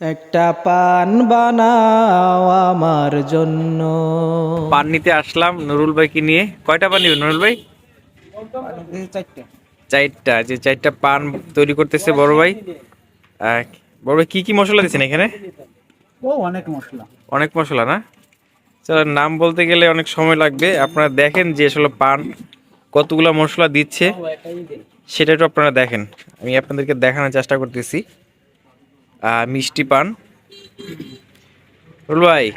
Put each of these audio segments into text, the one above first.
একটা পান বানাও আমার জন্য। পান নিতে আসলাম নুরুল ভাইকে নিয়ে। কয়টা পান নিবেন নুরুল ভাই? চারটা। চারটা যে চারটা পান তৈরি করতেছে বড় ভাই। বড় ভাই কি কি মশলা দিচ্ছেন এখানে? ও অনেক মশলা। অনেক মশলা না? চলো নাম বলতে গেলে অনেক সময় লাগবে। আপনারা দেখেন যে আসলে পান কতগুলো মশলা দিচ্ছে। সেটা একটু আপনারা দেখেন। আমি আপনাদেরকে দেখানোর চেষ্টা করতেছি। মিষ্টি পান। রুল ভাই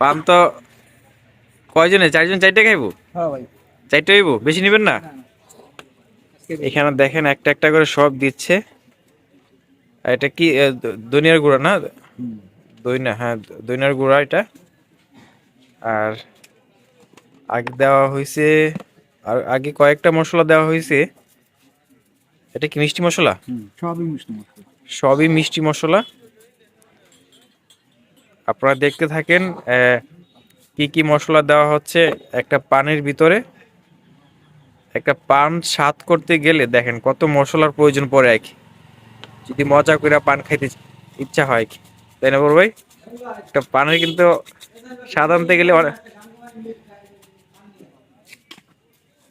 পান তো কয়জনে? চারজন চারটে খাইবো? হ্যাঁ চারটে হইব বেশি নেবেন না? এখানে দেখেন একটা একটা করে সব দিচ্ছে। এটা কি আহ, দ- ধনিয়ার গুঁড়া না? দইনা হ্যাঁ দইনার গুঁড়া এটা। আর আগে দেওয়া হয়েছে আর আগে কয়েকটা মশলা দেওয়া হয়েছে এটা কি মিষ্টি মশলা? সবই মিষ্টি মশলা। সবই মিষ্টি মশলা। আপনারা দেখতে থাকেন কি কি মশলা দেওয়া হচ্ছে একটা পানের ভিতরে। একটা পান স্বাদ করতে গেলে দেখেন কত মশলার প্রয়োজন পড়ে এক। যদি মজা করে পান খাইতে ইচ্ছা হয় কি তাই না বড় ভাই? একটা পানের কিন্তু স্বাদ আনতে গেলে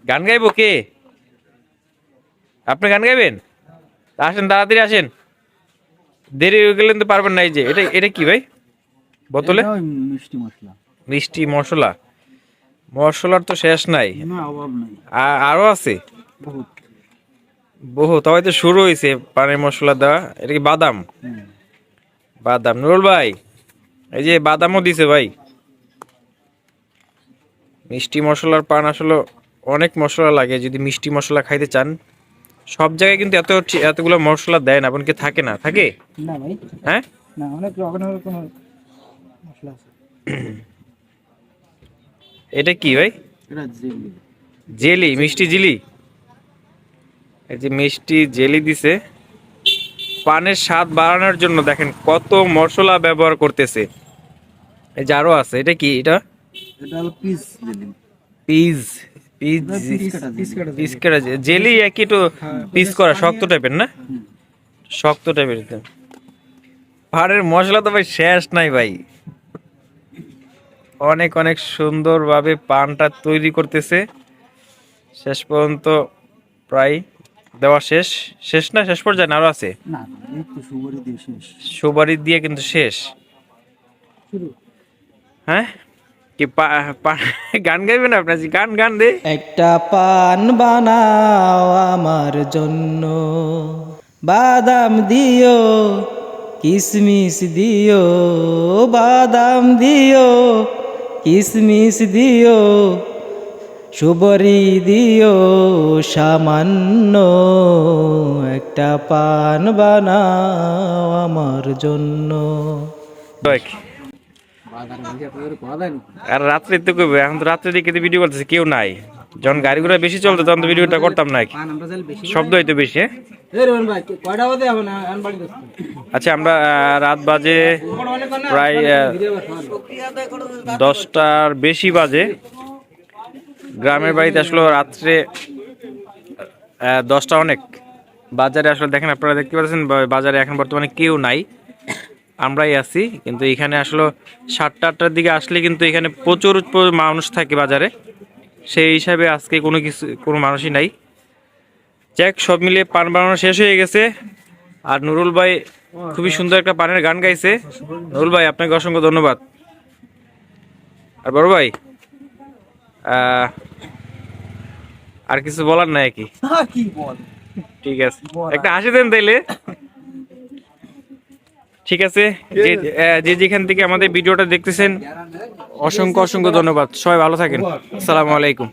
গান গাইবো কে? আপনি গান গাইবেন? আসেন, তাড়াতাড়ি আসেন। দেরি হয়ে গেলে তো পারবেন না এই যে এটা এটা কি ভাই? বোতলে? মিষ্টি মশলা। মিষ্টি মশলা। মশলার তো শেষ নাই। আরও আছে? বহু তবে তো শুরু হয়েছে পানের মশলা দেওয়া। এটা কি বাদাম? বাদাম। নুরুল ভাই এই যে বাদামও দিছে ভাই। মিষ্টি মশলার পান আসলে অনেক মশলা লাগে যদি মিষ্টি মশলা খাইতে চান। সব জায়গায় কিন্তু এত এতগুলো মশলা দেয় না এমনকি থাকে না? থাকে? না ভাই। হ্যাঁ? না অনেক রকমের কোনো মশলা আছে। এটা কি ভাই? এটা জিলি। জেলি মিষ্টি জেলি? এই যে মিষ্টি জেলি দিছে। পানের স্বাদ বাড়ানোর জন্য দেখেন কত মশলা ব্যবহার করতেছে। এই যে আরও আছে এটা কি এটা? এটা হলো পিস জিলি। পিস। পিস কাটা করা জেলি একই একটু পিস করা শক্ত টাইপের না? শক্ত টাইপের পাহাড়ের মশলা তো ভাই শেষ নাই ভাই। অনেক অনেক সুন্দরভাবে পানটা তৈরি করতেছে। শেষ পর্যন্ত প্রায় দেওয়া শেষ। শেষ না শেষ পর্যায়ে আরও আছে? তো সুবারি দিয়ে কিন্তু শেষ। হ্যাঁ? কি পা- পা- গান গাইবেন আপনার গান গান দে। একটা পান বানাও আমার জন্য। বাদাম দিও কিসমিস দিও বাদাম দিও কিসমিস দিও সুবরি দিও সামান্য একটা পান বানাও আমার জন্য। আর রাত্রে তো করবে এখন তো রাত্রে দিকে তো ভিডিও করতেছে কেউ নাই। যখন গাড়ি ঘোড়া বেশি চলতো তখন তো ভিডিওটা করতাম না কি। শব্দ হইতো বেশি হ্যাঁ? কয়টা বাজে এখন? আনবাড়ি আচ্ছা আমরা রাত বাজে প্রায় দশটার বেশি বাজে। গ্রামের বাড়িতে আসলে রাত্রে দশটা অনেক। বাজারে আসলে দেখেন আপনারা দেখতে পাচ্ছেন বাজারে এখন বর্তমানে কেউ নাই। আমরাই আছি কিন্তু এখানে আসলে সাতটা আটটার দিকে আসলে কিন্তু এখানে প্রচুর মানুষ থাকে বাজারে। সেই হিসাবে আজকে কোনো কিছু কোনো মানুষই নাই। যাক সব মিলিয়ে পান বানানো শেষ হয়ে গেছে। আর নুরুল ভাই খুবই সুন্দর একটা পানের গান গাইছে। নুরুল ভাই আপনাকে অসংখ্য ধন্যবাদ। আর বড় ভাই আহ, আর কিছু বলার নাই কি? ঠিক আছে। একটা হাসি দেন তাইলে। ঠিক আছে? যে যেখান থেকে আমাদের ভিডিওটা দেখতেছেন অসংখ্য অসংখ্য ধন্যবাদ। সবাই ভালো থাকেন। আসসালামু আলাইকুম।